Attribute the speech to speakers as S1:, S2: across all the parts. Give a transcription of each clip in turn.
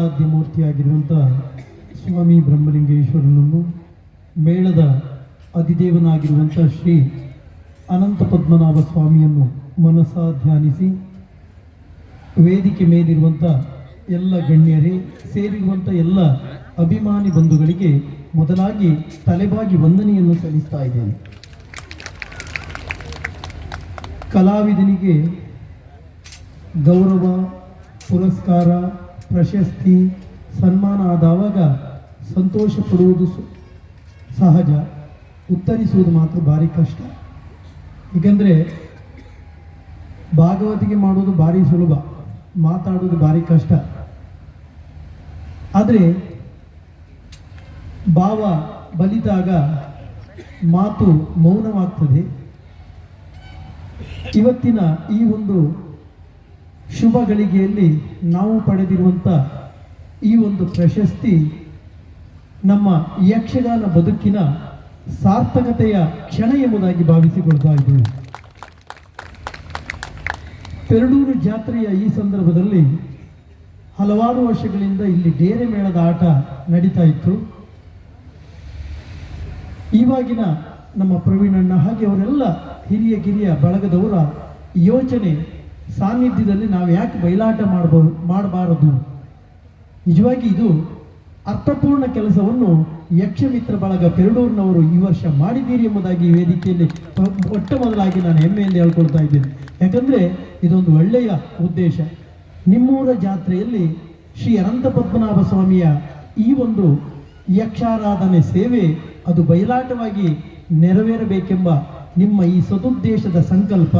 S1: ಆರಾಧ್ಯ ಮೂರ್ತಿಯಾಗಿರುವಂಥ ಸ್ವಾಮಿ ಬ್ರಹ್ಮಲಿಂಗೇಶ್ವರನನ್ನು ಮೇಳದ ಅಧಿದೇವನಾಗಿರುವಂಥ ಶ್ರೀ ಅನಂತ ಪದ್ಮನಾಭ ಸ್ವಾಮಿಯನ್ನು ಮನಸ ಧ್ಯಾನಿಸಿ ವೇದಿಕೆ ಮೇಲಿರುವಂಥ ಎಲ್ಲ ಗಣ್ಯರೇ, ಸೇರಿರುವಂಥ ಎಲ್ಲ ಅಭಿಮಾನಿ ಬಂಧುಗಳಿಗೆ ಮೊದಲಾಗಿ ತಲೆಬಾಗಿ ವಂದನೆಯನ್ನು ಸಲ್ಲಿಸ್ತಾ ಇದ್ದೇನೆ. ಕಲಾವಿದನಿಗೆ ಗೌರವ, ಪುರಸ್ಕಾರ ಪ್ರಶಸ್ತಿ, ಸನ್ಮಾನ ಆದವಾಗ ಸಂತೋಷ ಪಡುವುದು ಸಹಜ. ಉತ್ತರಿಸುವುದು ಮಾತ್ರ ಭಾರಿ ಕಷ್ಟ. ಏಕೆಂದರೆ ಭಾಗವತಿಗೆ ಮಾಡುವುದು ಭಾರಿ ಸುಲಭ, ಮಾತಾಡುವುದು ಭಾರಿ ಕಷ್ಟ. ಆದರೆ ಭಾವ ಬಲಿತಾಗ ಮಾತು ಮೌನವಾಗ್ತದೆ. ಇವತ್ತಿನ ಈ ಒಂದು ಶುಭ ಗಳಿಗೆಯಲ್ಲಿ ನಾವು ಪಡೆದಿರುವಂಥ ಈ ಒಂದು ಪ್ರಶಸ್ತಿ ನಮ್ಮ ಯಕ್ಷಗಾನ ಬದುಕಿನ ಸಾರ್ಥಕತೆಯ ಕ್ಷಣ ಎಂಬುದಾಗಿ ಭಾವಿಸಿಕೊಳ್ತಾ ಇದ್ದೇವೆ. ಪೆರಡೂರು ಜಾತ್ರೆಯ ಈ ಸಂದರ್ಭದಲ್ಲಿ ಹಲವಾರು ವರ್ಷಗಳಿಂದ ಇಲ್ಲಿ ಡೇರೆ ಮೇಳದ ಆಟ ನಡೀತಾ ಇತ್ತು. ಇವಾಗಿನ ನಮ್ಮ ಪ್ರವೀಣಣ್ಣ ಹಾಗೆ ಅವರೆಲ್ಲ ಹಿರಿಯ ಕಿರಿಯ ಬಳಗದವರ ಯೋಚನೆ ಸಾನ್ನಿಧ್ಯದಲ್ಲಿ ನಾವು ಯಾಕೆ ಬಯಲಾಟ ಮಾಡಬಹುದು ಮಾಡಬಾರದು? ನಿಜವಾಗಿ ಇದು ಅರ್ಥಪೂರ್ಣ ಕೆಲಸವನ್ನು ಯಕ್ಷಮಿತ್ರ ಬಳಗ ಪೆರಡೂರಿನವರು ಈ ವರ್ಷ ಮಾಡಿದ್ದೀರಿ ಎಂಬುದಾಗಿ ಈ ವೇದಿಕೆಯಲ್ಲಿ ಮೊಟ್ಟ ಮೊದಲಾಗಿ ನಾನು ಹೆಮ್ಮೆಯಿಂದ ಹೇಳ್ಕೊಳ್ತಾ ಇದ್ದೇನೆ. ಯಾಕಂದರೆ ಇದೊಂದು ಒಳ್ಳೆಯ ಉದ್ದೇಶ. ನಿಮ್ಮೂರ ಜಾತ್ರೆಯಲ್ಲಿ ಶ್ರೀ ಅನಂತ ಪದ್ಮನಾಭ ಸ್ವಾಮಿಯ ಈ ಒಂದು ಯಕ್ಷಾರಾಧನೆ ಸೇವೆ ಅದು ಬಯಲಾಟವಾಗಿ ನೆರವೇರಬೇಕೆಂಬ ನಿಮ್ಮ ಈ ಸದುದ್ದೇಶದ ಸಂಕಲ್ಪ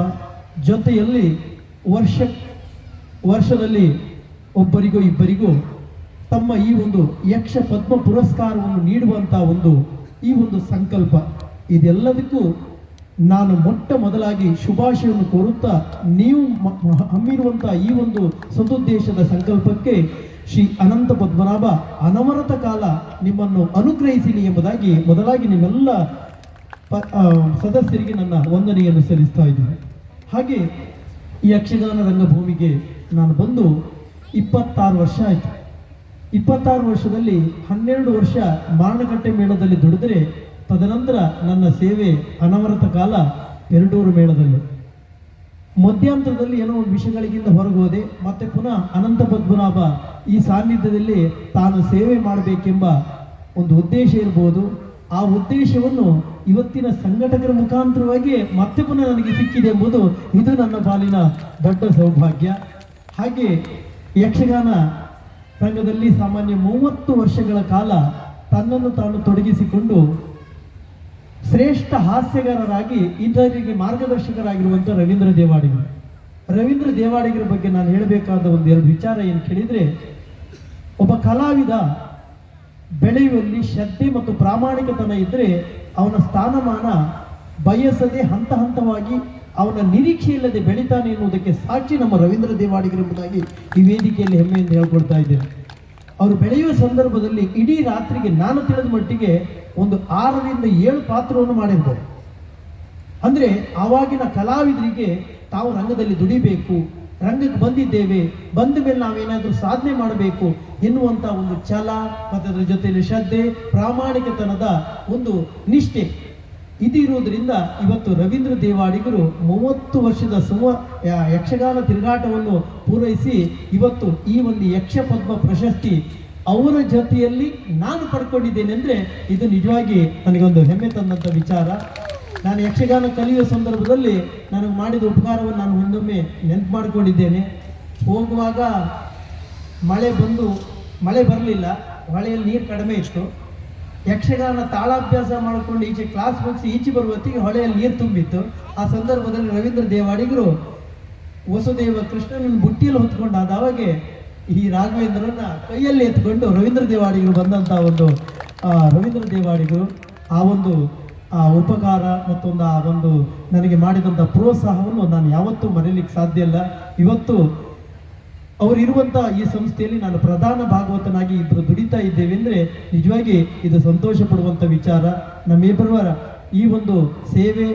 S1: ಜೊತೆಯಲ್ಲಿ ವರ್ಷ, ವರ್ಷದಲ್ಲಿ ಒಬ್ಬರಿಗೂ ಇಬ್ಬರಿಗೂ ತಮ್ಮ ಈ ಒಂದು ಯಕ್ಷ ಪದ್ಮ ಪುರಸ್ಕಾರವನ್ನು ನೀಡುವಂಥ ಒಂದು ಈ ಒಂದು ಸಂಕಲ್ಪ. ಇದೆಲ್ಲದಕ್ಕೂ ನಾನು ಮೊಟ್ಟ ಮೊದಲಾಗಿ ಶುಭಾಶಯವನ್ನು ಕೋರುತ್ತಾ ನೀವು ಮ- ಈ ಒಂದು ಸದುದ್ದೇಶದ ಸಂಕಲ್ಪಕ್ಕೆ ಶ್ರೀ ಅನಂತ ಪದ್ಮನಾಭ ಅನವರತ ಕಾಲ ನಿಮ್ಮನ್ನು ಅನುಗ್ರಹಿಸಲಿ ಎಂಬುದಾಗಿ ಮೊದಲಾಗಿ ನಿಮ್ಮೆಲ್ಲ ಸದಸ್ಯರಿಗೆ ನನ್ನ ವಂದನೆಯನ್ನು ಸಲ್ಲಿಸ್ತಾ ಇದ್ದೇನೆ. ಹಾಗೆ ಈ ಯಕ್ಷಗಾನ ರಂಗಭೂಮಿಗೆ ನಾನು ಬಂದು ಇಪ್ಪತ್ತಾರು ವರ್ಷ ಆಯಿತು. ಇಪ್ಪತ್ತಾರು ವರ್ಷದಲ್ಲಿ ಹನ್ನೆರಡು ವರ್ಷ ಮಾರಣಕಟ್ಟೆ ಮೇಳದಲ್ಲಿ ದುಡಿದರೆ ತದನಂತರ ನನ್ನ ಸೇವೆ ಅನವರತ ಕಾಲ ಎರಡೂರು ಮೇಳದಲ್ಲಿ. ಮಧ್ಯಾಂತರದಲ್ಲಿ ಏನೋ ಒಂದು ವಿಷಯಗಳಿಗಿಂತ ಹೊರಗೋದೆ, ಮತ್ತೆ ಪುನಃ ಅನಂತ ಪದ್ಮನಾಭ ಈ ಸಾನ್ನಿಧ್ಯದಲ್ಲಿ ತಾನು ಸೇವೆ ಮಾಡಬೇಕೆಂಬ ಒಂದು ಉದ್ದೇಶ ಇರಬಹುದು ಆ ಉದ್ದೇಶವನ್ನು ಇವತ್ತಿನ ಸಂಘಟಕರ ಮುಖಾಂತರವಾಗಿ ಮತ್ತೆ ಪುನಃ ನನಗೆ ಸಿಕ್ಕಿದೆ ಎಂಬುದು ಇದು ನನ್ನ ಪಾಲಿನ ದೊಡ್ಡ ಸೌಭಾಗ್ಯ. ಹಾಗೆ ಯಕ್ಷಗಾನ ರಂಗದಲ್ಲಿ ಸಾಮಾನ್ಯ ಮೂವತ್ತು ವರ್ಷಗಳ ಕಾಲ ತನ್ನನ್ನು ತಾನು ತೊಡಗಿಸಿಕೊಂಡು ಶ್ರೇಷ್ಠ ಹಾಸ್ಯಗಾರರಾಗಿ ಇದರಿಗೆ ಮಾರ್ಗದರ್ಶಕರಾಗಿರುವಂಥ ರವೀಂದ್ರ ದೇವಾಡಿಗರು. ರವೀಂದ್ರ ದೇವಾಡಿಗರ ಬಗ್ಗೆ ನಾನು ಹೇಳಬೇಕಾದ ಒಂದು ಎರಡು ವಿಚಾರ ಏನು ಕೇಳಿದರೆ, ಒಬ್ಬ ಕಲಾವಿದ ಬೆಳೆಯುವಲ್ಲಿ ಶ್ರದ್ಧೆ ಮತ್ತು ಪ್ರಾಮಾಣಿಕತನ ಇದ್ದರೆ ಅವನ ಸ್ಥಾನಮಾನ ಬಯಸದೆ ಹಂತ ಹಂತವಾಗಿ ಅವನ ನಿರೀಕ್ಷೆ ಇಲ್ಲದೆ ಬೆಳಿತಾನೆ ಎನ್ನುವುದಕ್ಕೆ ಸಾಕ್ಷಿ ನಮ್ಮ ರವೀಂದ್ರ ದೇವಾಡಿಗರು ಎಂಬುದಾಗಿ ಈ ವೇದಿಕೆಯಲ್ಲಿ ಹೆಮ್ಮೆಯಿಂದ ಹೇಳ್ಕೊಳ್ತಾ ಇದ್ದೇನೆ. ಅವರು ಬೆಳೆಯುವ ಸಂದರ್ಭದಲ್ಲಿ ಇಡೀ ರಾತ್ರಿಗೆ ನಾನು ತಿಳಿದ ಮಟ್ಟಿಗೆ ಒಂದು ಆರರಿಂದ ಏಳು ಪಾತ್ರವನ್ನು ಮಾಡಿರ್ಬೋದು. ಅಂದರೆ ಆವಾಗಿನ ಕಲಾವಿದರಿಗೆ ತಾವು ರಂಗದಲ್ಲಿ ದುಡಿಬೇಕು ರಂಗಕ್ಕೆ ಬಂದಿದ್ದೇವೆ. ಬಂದ ಮೇಲೆ ನಾವೇನಾದರೂ ಸಾಧನೆ ಮಾಡಬೇಕು ಎನ್ನುವಂಥ ಒಂದು ಛಲ ಮತ್ತು ಅದರ ಜೊತೆಯಲ್ಲಿ ಶ್ರದ್ಧೆ, ಪ್ರಾಮಾಣಿಕತನದ ಒಂದು ನಿಷ್ಠೆ. ಇದಿರುವುದರಿಂದ ಇವತ್ತು ರವೀಂದ್ರ ದೇವಾಡಿಗರು ಮೂವತ್ತು ವರ್ಷದ ಸುಮ ಯಕ್ಷಗಾನ ತಿರುಗಾಟವನ್ನು ಪೂರೈಸಿ ಇವತ್ತು ಈ ಒಂದು ಯಕ್ಷ ಪದ್ಮ ಪ್ರಶಸ್ತಿ ಅವರ ಜೊತೆಯಲ್ಲಿ ನಾನು ಪಡ್ಕೊಂಡಿದ್ದೇನೆ ಅಂದ್ರೆ ಇದು ನಿಜವಾಗಿ ನನಗೊಂದು ಹೆಮ್ಮೆ ತಂದಂಥ ವಿಚಾರ. ನಾನು ಯಕ್ಷಗಾನ ಕಲಿಯುವ ಸಂದರ್ಭದಲ್ಲಿ ನನಗೆ ಮಾಡಿದ ಉಪಕಾರವನ್ನು ನಾನು ಒಂದೊಮ್ಮೆ ನೆನಪು ಮಾಡಿಕೊಂಡಿದ್ದೇನೆ. ಹೋಗುವಾಗ ಮಳೆ ಬಂದು, ಮಳೆ ಬರಲಿಲ್ಲ ಹೊಳೆಯಲ್ಲಿ ನೀರು ಕಡಿಮೆ ಇತ್ತು. ಯಕ್ಷಗಾನ ತಾಳಾಭ್ಯಾಸ ಮಾಡಿಕೊಂಡು ಈಚೆ ಕ್ಲಾಸ್ ಮುಗಿಸಿ ಈಚೆ ಬರುವ ಹೊತ್ತಿಗೆ ಹೊಳೆಯಲ್ಲಿ ನೀರು ತುಂಬಿತ್ತು. ಆ ಸಂದರ್ಭದಲ್ಲಿ ರವೀಂದ್ರ ದೇವಾಡಿಗರು ವಸುದೇವ ಕೃಷ್ಣನ ಬುಟ್ಟಿಯಲ್ಲಿ ಹೊತ್ಕೊಂಡಾದ ಅವಾಗೆ ಈ ರಾಘವೇಂದ್ರನ ಕೈಯಲ್ಲಿ ಎತ್ಕೊಂಡು ರವೀಂದ್ರ ದೇವಾಡಿಗರು ಬಂದಂಥ ಒಂದು ರವೀಂದ್ರ ದೇವಾಡಿಗರು ಆ ಒಂದು ಆ ಉಪಕಾರ ಮತ್ತೊಂದು ಆ ಒಂದು ನನಗೆ ಮಾಡಿದಂಥ ಪ್ರೋತ್ಸಾಹವನ್ನು ನಾನು ಯಾವತ್ತೂ ಮರೀಲಿಕ್ಕೆ ಸಾಧ್ಯ ಇಲ್ಲ. ಇವತ್ತು ಅವರಿರುವಂಥ ಈ ಸಂಸ್ಥೆಯಲ್ಲಿ ನಾನು ಪ್ರಧಾನ ಭಾಗವತನಾಗಿ ಇಬ್ಬರು ದುಡಿತಾ ಇದ್ದೇವೆ ಅಂದರೆ ನಿಜವಾಗಿ ಇದು ಸಂತೋಷ ಪಡುವಂಥ ವಿಚಾರ. ನಮ್ಮಿಬ್ಬರವರ ಈ ಒಂದು ಸೇವೆ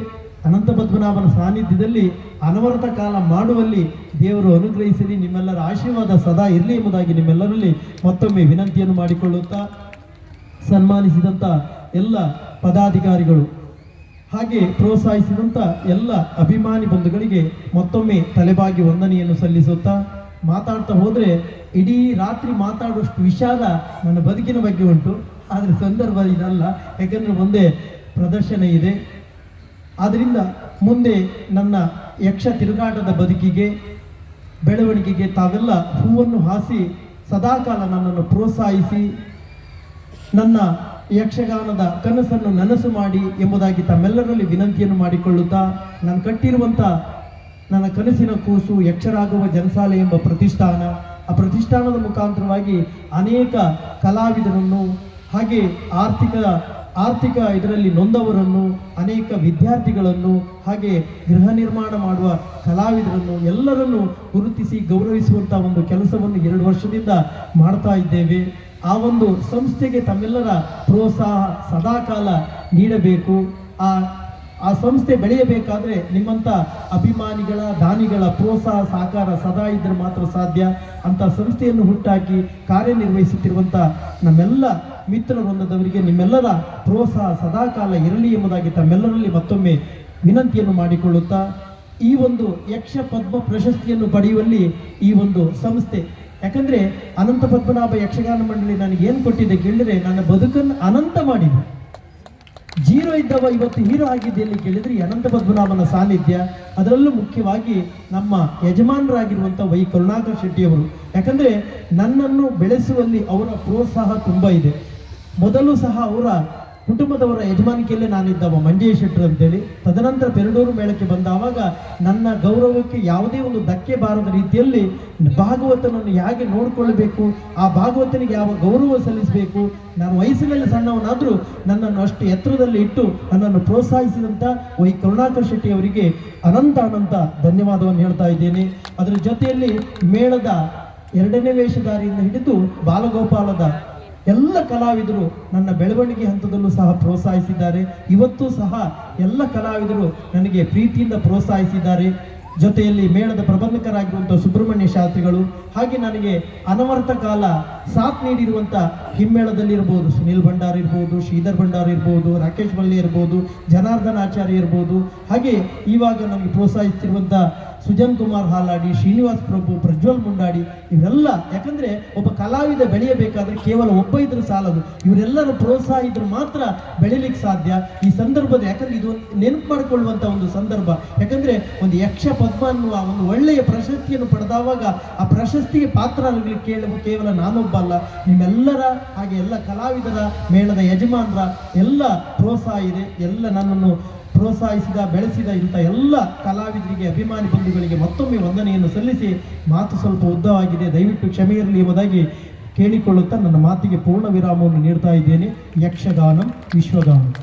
S1: ಅನಂತ ಪದ್ಮನಾಭನ ಸಾನ್ನಿಧ್ಯದಲ್ಲಿ ಅನವರತ ಕಾಲ ಮಾಡುವಲ್ಲಿ ದೇವರು ಅನುಗ್ರಹಿಸಲಿ, ನಿಮ್ಮೆಲ್ಲರ ಆಶೀರ್ವಾದ ಸದಾ ಇರಲಿ ಎಂಬುದಾಗಿ ನಿಮ್ಮೆಲ್ಲರಲ್ಲಿ ಮತ್ತೊಮ್ಮೆ ವಿನಂತಿಯನ್ನು ಮಾಡಿಕೊಳ್ಳುತ್ತಾ ಸನ್ಮಾನಿಸಿದಂಥ ಎಲ್ಲ ಪದಾಧಿಕಾರಿಗಳು. ಹಾಗೆ ಪ್ರೋತ್ಸಾಹಿಸಿದಂಥ ಎಲ್ಲ ಅಭಿಮಾನಿ ಬಂಧುಗಳಿಗೆ ಮತ್ತೊಮ್ಮೆ ತಲೆಬಾಗಿ ವಂದನೆಯನ್ನು ಸಲ್ಲಿಸುತ್ತಾ ಮಾತಾಡ್ತಾ ಹೋದರೆ ಇಡೀ ರಾತ್ರಿ ಮಾತಾಡುವಷ್ಟು ವಿಷಾದ ನನ್ನ ಬದುಕಿನ ಬಗ್ಗೆ ಉಂಟು. ಆದರೆ ಸಂದರ್ಭ ಇದಲ್ಲ. ಯಾಕಂದರೆ ಮುಂದೆ ಪ್ರದರ್ಶನ ಇದೆ. ಆದ್ದರಿಂದ ಮುಂದೆ ನನ್ನ ಯಕ್ಷ ತಿರುಗಾಟದ ಬದುಕಿಗೆ, ಬೆಳವಣಿಗೆಗೆ ತಾವೆಲ್ಲ ಹೂವನ್ನು ಹಾಸಿ ಸದಾಕಾಲ ನನ್ನನ್ನು ಪ್ರೋತ್ಸಾಹಿಸಿ ನನ್ನ ಯಕ್ಷಗಾನದ ಕನಸನ್ನು ನನಸು ಮಾಡಿ ಎಂಬುದಾಗಿ ತಮ್ಮೆಲ್ಲರಲ್ಲಿ ವಿನಂತಿಯನ್ನು ಮಾಡಿಕೊಳ್ಳುತ್ತಾ ನಾನು ಕಟ್ಟಿರುವಂಥ ನನ್ನ ಕನಸಿನ ಕೂಸು ಯಕ್ಷರಾಗುವ ಜನಸಾಲೆ ಎಂಬ ಪ್ರತಿಷ್ಠಾನ. ಆ ಪ್ರತಿಷ್ಠಾನದ ಮುಖಾಂತರವಾಗಿ ಅನೇಕ ಕಲಾವಿದರನ್ನು ಹಾಗೆ ಆರ್ಥಿಕ ಆರ್ಥಿಕ ಇದರಲ್ಲಿ ನೊಂದವರನ್ನು, ಅನೇಕ ವಿದ್ಯಾರ್ಥಿಗಳನ್ನು ಹಾಗೆ ಗೃಹ ನಿರ್ಮಾಣ ಮಾಡುವ ಕಲಾವಿದರನ್ನು ಎಲ್ಲರನ್ನು ಗುರುತಿಸಿ ಗೌರವಿಸುವಂಥ ಒಂದು ಕೆಲಸವನ್ನು ಎರಡು ವರ್ಷದಿಂದ ಮಾಡ್ತಾ ಇದ್ದೇವೆ. ಆ ಒಂದು ಸಂಸ್ಥೆಗೆ ತಮ್ಮೆಲ್ಲರ ಪ್ರೋತ್ಸಾಹ ಸದಾಕಾಲ ನೀಡಬೇಕು. ಆ ಆ ಸಂಸ್ಥೆ ಬೆಳೆಯಬೇಕಾದ್ರೆ ನಿಮ್ಮಂಥ ಅಭಿಮಾನಿಗಳ, ದಾನಿಗಳ ಪ್ರೋತ್ಸಾಹ, ಸಹಕಾರ ಸದಾ ಇದ್ರೆ ಮಾತ್ರ ಸಾಧ್ಯ ಅಂತ ಸಂಸ್ಥೆಯನ್ನು ಹುಟ್ಟಾಕಿ ಕಾರ್ಯನಿರ್ವಹಿಸುತ್ತಿರುವಂಥ ನಮ್ಮೆಲ್ಲ ಮಿತ್ರ ವೃಂದದವರಿಗೆ ನಿಮ್ಮೆಲ್ಲರ ಪ್ರೋತ್ಸಾಹ ಸದಾಕಾಲ ಇರಲಿ ಎಂಬುದಾಗಿ ತಮ್ಮೆಲ್ಲರಲ್ಲಿ ಮತ್ತೊಮ್ಮೆ ವಿನಂತಿಯನ್ನು ಮಾಡಿಕೊಳ್ಳುತ್ತಾ, ಈ ಒಂದು ಯಕ್ಷ ಪದ್ಮ ಪ್ರಶಸ್ತಿಯನ್ನು ಪಡೆಯುವಲ್ಲಿ ಈ ಒಂದು ಸಂಸ್ಥೆ ಯಾಕಂದ್ರೆ ಅನಂತ ಪದ್ಮನಾಭ ಯಕ್ಷಗಾನ ಮಂಡಳಿ ನನಗೆ ಏನು ಕೊಟ್ಟಿದೆ ಕೇಳಿದ್ರೆ, ನನ್ನ ಬದುಕನ್ನು ಅನಂತ ಮಾಡಿದೆ. ಜೀರೋ ಇದ್ದವ ಇವತ್ತು ಹೀರೋ ಆಗಿದ್ದೆ ಎಲ್ಲಿ ಕೇಳಿದ್ರೆ ಅನಂತ ಪದ್ಮನಾಭನ ಸಾನ್ನಿಧ್ಯ, ಅದರಲ್ಲೂ ಮುಖ್ಯವಾಗಿ ನಮ್ಮ ಯಜಮಾನರಾಗಿರುವಂಥ ವೈ ಕರುಣಾಕರ್ ಶೆಟ್ಟಿಯವರು. ಯಾಕಂದ್ರೆ ನನ್ನನ್ನು ಬೆಳೆಸುವಲ್ಲಿ ಅವರ ಪ್ರೋತ್ಸಾಹ ತುಂಬ ಇದೆ. ಮೊದಲು ಸಹ ಅವರ ಕುಟುಂಬದವರ ಯಜಮಾನಿಕೆಯಲ್ಲೇ ನಾನಿದ್ದವ ಮಂಜೇ ಶೆಟ್ಟರ್ ಅಂತೇಳಿ. ತದನಂತರ ಪೆರಡೂರು ಮೇಳಕ್ಕೆ ಬಂದಾವಾಗ ನನ್ನ ಗೌರವಕ್ಕೆ ಯಾವುದೇ ಒಂದು ಧಕ್ಕೆ ಬಾರದ ರೀತಿಯಲ್ಲಿ ಭಾಗವತನನ್ನು ಹೇಗೆ ನೋಡಿಕೊಳ್ಳಬೇಕು ಆ ಭಾಗವತನಿಗೆ ಯಾವ ಗೌರವ ಸಲ್ಲಿಸಬೇಕು, ನಾನು ವಯಸ್ಸಿನಲ್ಲಿ ಸಣ್ಣವನಾದರೂ ನನ್ನನ್ನು ಅಷ್ಟು ಎತ್ತರದಲ್ಲಿ ಇಟ್ಟು ನನ್ನನ್ನು ಪ್ರೋತ್ಸಾಹಿಸಿದಂಥ ವೈ ಕರುಣಾಕರ್ ಶೆಟ್ಟಿ ಅವರಿಗೆ ಅನಂತ ಅನಂತ ಧನ್ಯವಾದವನ್ನು ಹೇಳ್ತಾ ಇದ್ದೇನೆ. ಅದರ ಜೊತೆಯಲ್ಲಿ ಮೇಳದ ಎರಡನೇ ವೇಷಧಾರಿಯಿಂದ ಹಿಡಿದು ಬಾಲಗೋಪಾಲದ ಎಲ್ಲ ಕಲಾವಿದರು ನನ್ನ ಬೆಳವಣಿಗೆ ಹಂತದಲ್ಲೂ ಸಹ ಪ್ರೋತ್ಸಾಹಿಸಿದ್ದಾರೆ. ಇವತ್ತು ಸಹ ಎಲ್ಲ ಕಲಾವಿದರು ನನಗೆ ಪ್ರೀತಿಯಿಂದ ಪ್ರೋತ್ಸಾಹಿಸಿದ್ದಾರೆ. ಜೊತೆಯಲ್ಲಿ ಮೇಳದ ಪ್ರಬಂಧಕರಾಗಿರುವಂಥ ಸುಬ್ರಹ್ಮಣ್ಯ ಶಾಸ್ತ್ರಿಗಳು ಹಾಗೆ ನನಗೆ ಅನವರ್ತ ಕಾಲ ಸಾಥ್ ನೀಡಿರುವಂಥ ಹಿಮ್ಮೇಳದಲ್ಲಿರ್ಬೋದು ಸುನಿಲ್ ಭಂಡಾರ್ ಇರ್ಬೋದು, ಶ್ರೀಧರ್ ಭಂಡಾರ್ ಇರ್ಬೋದು, ರಾಕೇಶ್ ಮಲ್ಲಿ ಇರ್ಬೋದು, ಜನಾರ್ದನ್ ಆಚಾರ್ಯ ಇರ್ಬೋದು. ಹಾಗೆ ಇವಾಗ ನನಗೆ ಪ್ರೋತ್ಸಾಹಿಸ್ತಿರುವಂಥ ಸುಜನ್ ಕುಮಾರ್ ಹಾಲಾಡಿ, ಶ್ರೀನಿವಾಸ್ ಪ್ರಭು, ಪ್ರಜ್ವಲ್ ಮುಂಡಾಡಿ ಇವರೆಲ್ಲ, ಯಾಕಂದ್ರೆ ಒಬ್ಬ ಕಲಾವಿದ ಬೆಳೆಯಬೇಕಾದ್ರೆ ಕೇವಲ ಒಬ್ಬ ಇದ್ರೆ ಸಾಲದು. ಇವರೆಲ್ಲರ ಪ್ರೋತ್ಸಾಹ ಇದ್ರೆ ಮಾತ್ರ ಬೆಳಿಲಿಕ್ಕೆ ಸಾಧ್ಯ. ಈ ಸಂದರ್ಭದ, ಯಾಕಂದ್ರೆ ಇದು ನೆನಪು ಮಾಡಿಕೊಳ್ಳುವಂತ ಒಂದು ಸಂದರ್ಭ. ಯಾಕಂದ್ರೆ ಒಂದು ಯಕ್ಷ ಪದ್ಮ ಅನ್ನುವ ಒಂದು ಒಳ್ಳೆಯ ಪ್ರಶಸ್ತಿಯನ್ನು ಪಡೆದವಾಗ ಆ ಪ್ರಶಸ್ತಿಗೆ ಪಾತ್ರರಾಗಲಿಕ್ಕೆ ಕೇಳುವ ಕೇವಲ ನಾನೊಬ್ಬ ಅಲ್ಲ. ನಿಮ್ಮೆಲ್ಲರ ಹಾಗೆ ಎಲ್ಲ ಕಲಾವಿದರ ಮೇಳದ ಯಜಮಾನರ ಎಲ್ಲ ಪ್ರೋತ್ಸಾಹ ಇದೆ. ಎಲ್ಲ ನನ್ನನ್ನು ಪ್ರೋತ್ಸಾಹಿಸಿದ, ಬೆಳೆಸಿದ ಇಂಥ ಎಲ್ಲ ಕಲಾವಿದರಿಗೆ, ಅಭಿಮಾನಿ ಬಂಧುಗಳಿಗೆ ಮತ್ತೊಮ್ಮೆ ವಂದನೆಯನ್ನು ಸಲ್ಲಿಸಿ ಮಾತು ಸ್ವಲ್ಪ ಉದ್ದವಾಗಿದೆ. ದಯವಿಟ್ಟು ಕ್ಷಮೆ ಇರಲಿ ಎಂಬುದಾಗಿ ಕೇಳಿಕೊಳ್ಳುತ್ತಾ ನನ್ನ ಮಾತಿಗೆ ಪೂರ್ಣ ವಿರಾಮವನ್ನು ನೀಡ್ತಾ ಇದ್ದೇನೆ. ಯಕ್ಷಗಾನಂ ವಿಶ್ವಗಾನಂ.